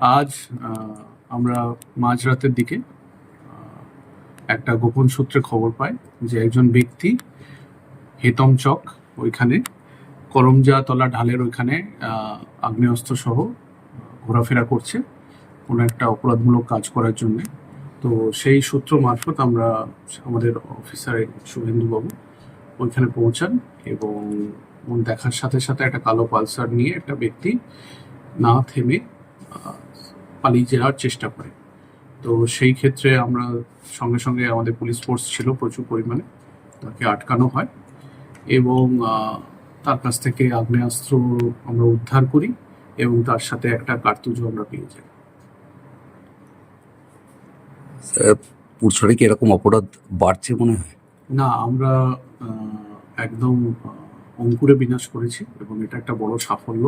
আজ আমরা মাঝরাতের দিকে একটা গোপন সূত্রে খবর পাই যে একজন ব্যক্তি হেতম চক ওইখানে করমজা তলা ঢালের ওইখানে আগ্নেয়াস্ত্র সহ ঘোরাফেরা করছে কোনো একটা অপরাধমূলক কাজ করার জন্য। তো সেই সূত্র মারফত আমরা আমাদের অফিসার শুভেন্দুবাবু ওইখানে পৌঁছান এবং দেখার সাথে সাথে একটা কালো পালসার নিয়ে একটা ব্যক্তি না থেমে পালিয়ে যাওয়ার চেষ্টা করে। তো সেই ক্ষেত্রে আমরা সঙ্গে সঙ্গে আমাদের পুলিশ ফোর্স ছিল প্রচুর পরিমাণে তাকে আটকানো হয় এবং তার কাছ থেকে আগ্নেয়াস্ত্র আমরা উদ্ধার করি এবং তার সাথে একটা কার্তুজও আমরা পেয়ে যাই। পুরসরে কি এরকম অপরাধ বাড়ছে মনে হয়? না আমরা একদম অঙ্কুরে বিনাশ করেছি এবং এটা একটা বড় সাফল্য।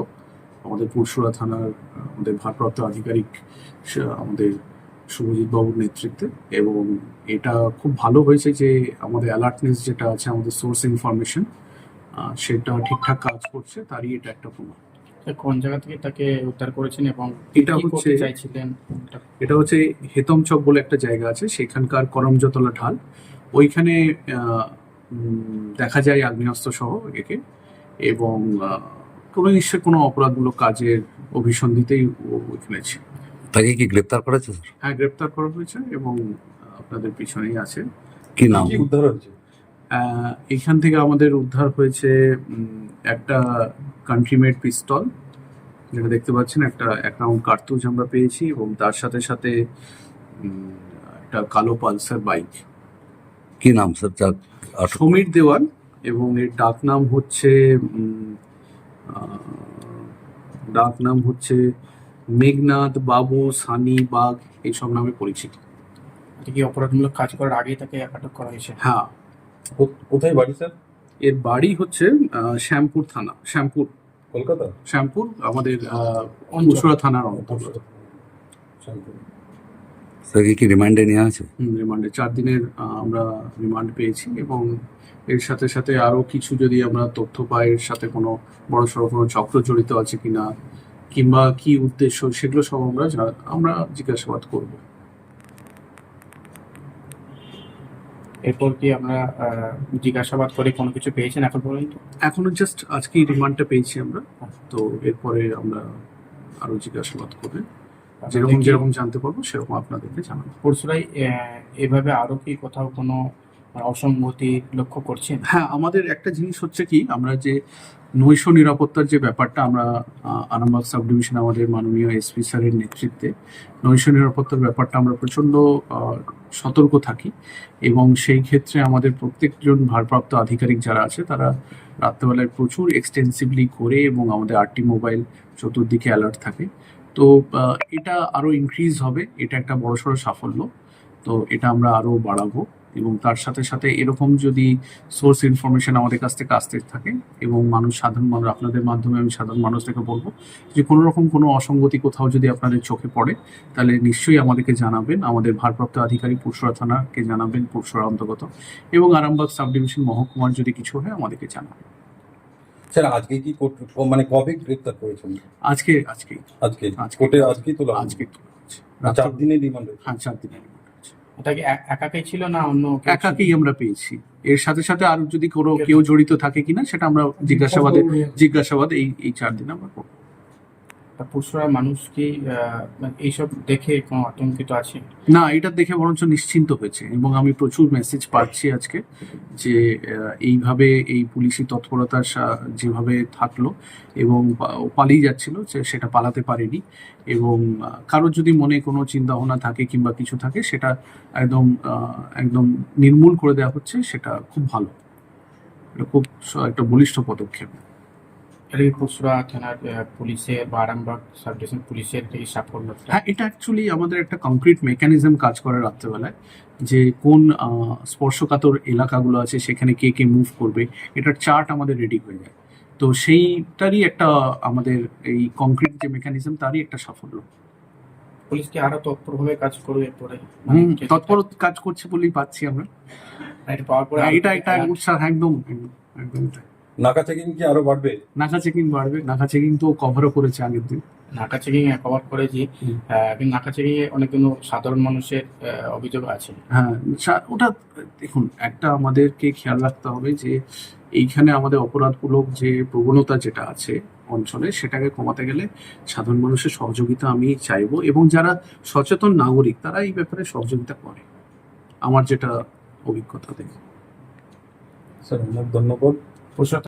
আমাদের পুরসুরা থানার আমাদের ভারপ্রাপ্ত আধিকারিক আমাদের শুভজিৎ বাবুর নেতৃত্বে এবং এটা খুব ভালো হয়েছে যে আমাদের অ্যালার্টনেস যেটা আছে আমাদের সোর্স ইনফরমেশন সেটা ঠিকঠাক কাজ করছে তারই এটা একটা প্রমাণ। কোন জায়গা থেকে তাকে উদ্ধার করেছেন এবং এটা হচ্ছে- চাইছিলেন? এটা হচ্ছে হেতম চক বলে একটা জায়গা আছে সেখানকার করমজতলা ঢাল। ওইখানে দেখা যায় আগ্নেয়াস্ত্র সহ একে এবং কোনো নিশ্চয় কোনো অপরাধমূলক কাজের অভিসন্ধিতেই ও ওইখানে ছিল। তাকে কি গ্রেপ্তার করেছে স্যার? হ্যাঁ গ্রেপ্তার করা হয়েছে এবং আপনাদের পিছনেই আছে। কি নাম? উদ্ধার হয়েছে? এখান থেকে আমাদের উদ্ধার হয়েছে একটা কান্ট্রিমেড পিস্তল যেটা দেখতে পাচ্ছেন একটা এক রাউন্ড কার্তুজ আমরা পেয়েছি এবং তার সাথে সাথে একটা কালো পালসার বাইক কি নাম স্যার? যার সমীর দেওয়ান এবং এর ডাক নাম হচ্ছে ডাক নাম হচ্ছে মেঘনাথ বাবু সানি বাগ এইসব নামে পরিচিত। এটা কি অপরাধমূলক কাজ করার আগেই তাকে আটক করা হয়েছে? হ্যাঁ। কোথায় বাড়ি স্যার? এর বাড়ি হচ্ছে শ্যামপুর থানা শ্যামপুর। কলকাতা? শ্যামপুর আমাদের অঞ্চল। মুসুরা থানার অন্তর্গত। স্যার কি রিমান্ডে নেওয়া আছে? রিমান্ডে। চার দিনের আমরা রিমান্ড পেয়েছি এবং এর সাথে সাথে আরও কিছু যদি আমরা তথ্য পাই এর সাথে কোনো বড় সড়ো কোনো চক্র জড়িত আছে কিনা কিংবা কি উদ্দেশ্য সেগুলো সব আমরা আমরা জিজ্ঞাসাবাদ করব। এরপর কি আমরা আহ, জিজ্ঞাসাবাদ করে কোনো কিছু পেয়েছেন এখন পর্যন্ত? এখনও জাস্ট আজকেই রিমান্ডটা পেয়েছি আমরা। তো এরপরে আমরা আরও জিজ্ঞাসাবাদ করবে যেরকম যেরকম জানতে পারব সেরকম আপনাদেরকে জানাব। পরশুরাই এভাবে আরও কি কোথাও কোনো অসঙ্গতি লক্ষ্য করছেন? হ্যাঁ আমাদের একটা জিনিস হচ্ছে কি আমরা যে নৈশ নিরাপত্তার যে ব্যাপারটা আমরা আরামবাগ সাব ডিভিশন আমাদের মাননীয় এসপি স্যারের নেতৃত্বে নৈশ নিরাপত্তার ব্যাপারটা আমরা প্রচণ্ড আহ, সতর্ক থাকি এবং সেই ক্ষেত্রে আমাদের প্রত্যেকজন ভারপ্রাপ্ত আধিকারিক যারা আছে তারা রাত্রেবেলায় প্রচুর এক্সটেন্সিভলি করে এবং আমাদের আরটি মোবাইল চতুর্দিকে অ্যালার্ট থাকে। তো এটা আরও ইনক্রিজ হবে। এটা একটা বড়সড় সাফল্য। তো এটা আমরা আরও বাড়াবো এবং তার সাথে সাথে এরকম যদি সোর্স ইনফরমেশন আমাদের কাছ থেকে আসতে থাকে এবং মানুষ, সাধারণ মানুষ, আপনাদের মাধ্যমে আমি সাধারণ মানুষ থেকে বলব যে কোনো রকম কোনো অসঙ্গতি কোথাও যদি আপনাদের চোখে পড়ে, তাহলে নিশ্চয়ই আমাদেরকে জানাবেন। আমাদের ভারপ্রাপ্ত আধিকারিক পুরসরা থানাকে জানাবেন, পুরসরা অন্তর্গত। এবং আরামবাগ সাব ডিভিশন মহকুমার যদি কিছু হয়, আমাদেরকে জানাবেন। স্যার আজকে কি মানে কবে গ্রেপ্তার করেছেন? আজকে আজকে। আজকে? আজকে। কোর্টে আজকে তোলা আজকে চার দিনের রিমান্ড হ্যাঁ চার দিনের এটা কি এক- একাকাই ছিল না অন্য একাকেই আমরা পেয়েছি। এর সাথে সাথে আর যদি কোনো কেউ জড়িত থাকে কিনা সেটা আমরা জিজ্ঞাসাবাদে জিজ্ঞাসাবাদ এই এই চার দিন আমরা করব। তা পরশুরা মানুষ কি মানে এইসব দেখে কোনো আতঙ্কিত আছে? না, এটা দেখে বরঞ্চ নিশ্চিন্ত হয়েছে এবং আমি প্রচুর মেসেজ পাচ্ছি আজকে যে এইভাবে এই পুলিশি তৎপরতার যেভাবে থাকল এবং পালিয়ে যাচ্ছিল সেটা পালাতে পারেনি এবং কারোর যদি মনে কোনো চিন্তা ভাবনা থাকে কিংবা কিছু থাকে, সেটা একদম একদম নির্মূল করে দেওয়া হচ্ছে, সেটা খুব ভালো। এটা খুব একটা বলিষ্ঠ পদক্ষেপ। এটা কি পরশুরা থানার পুলিশের বা আরামবাগ সাব ডিভিশন পুলিশের এই সাফল্য হ্যাঁ এটা অ্যাকচুয়ালি আমাদের একটা কংক্রিট মেকানিজম কাজ করে রাত্রেবেলায় যে কোন স্পর্শকাতর এলাকাগুলো আছে সেখানে কে কে মুভ করবে এটার চার্ট আমাদের রেডি হয়ে যায়। তো সেইটারই একটা আমাদের এই কংক্রিট যে মেকানিজম তারই একটা সাফল্য। পুলিশ কি আরও তৎপরভাবে কাজ করবে এরপরে? তৎপর কাজ করছে বলেই পাচ্ছি আমরা। এটা পাওয়ার পরে হ্যাঁ, এটা কি এটা alert- উৎসাহ একদম একদম একদম তাই। নাকা চেকিং কি আরও বাড়বে? নাকা চেকিং বাড়বে নাকা চেকিং তো কভারও করেছে আগের দিন। নাকা চেকিং কভার করেছি। কিন্তু নাকা চেকিং এ অনেক কিন্তু সাধারণ মানুষের অভিযোগ আছে। হ্যাঁ ওটা দেখুন একটা আমাদেরকে খেয়াল রাখতে হবে যে এইখানে আমাদের অপরাধমূলক যে প্রবণতা যেটা আছে অঞ্চলে সেটাকে কমাতে গেলে সাধারণ মানুষের সহযোগিতা আমি চাইব এবং যারা সচেতন নাগরিক তারা এই ব্যাপারে সহযোগিতা করে। আমার যেটা অভিজ্ঞতা দেখে স্যার অনেক ধন্যবাদ।